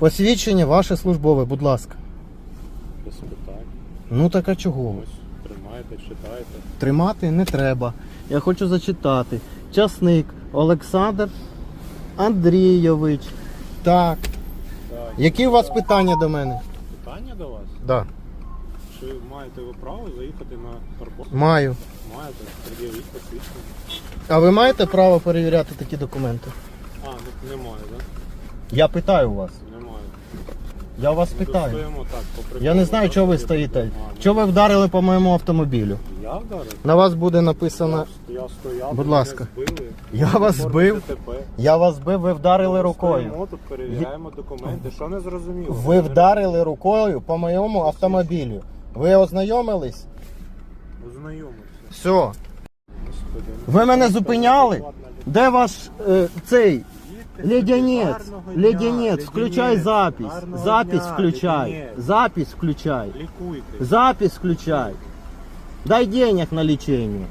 Посвідчення ваше службове, будь ласка. Без питань. Ну так а чого? Ось тримаєте, читаєте. Тримати не треба. Я хочу зачитати. Часник Олександр Андрійович. Так. Так. Які у вас питання до мене? Питання до вас? Да. Чи маєте ви право заїхати на парковку? Маю. Маєте, пред'явіть посвідчення. А ви маєте право перевіряти такі документи? А, ну немає, так? Я питаю у вас. Немає. Я вас Ми питаю. стоїмо так, по Я не знаю, чого ви стоїте. Чого ви вдарили по моєму автомобілю? Я вдарив? На вас буде написано. Я стояв, Будь мене ласка. збили. Я вас Форма збив. ДТП. Я вас збив, ви вдарили рукою. Стоїмо тут, перевіряємо документи. Що не зрозуміло? Ви вдарили рукою по моєму автомобілю. Ви ознайомились? Ознайомився. Все. Господи, ну, Ви мене зупиняли? Де ваш е, цей ледянець? Ледянець, включай запись. Запись включай. Запись включай. Лікуйтесь. Запись включай. Дай денег на лечение.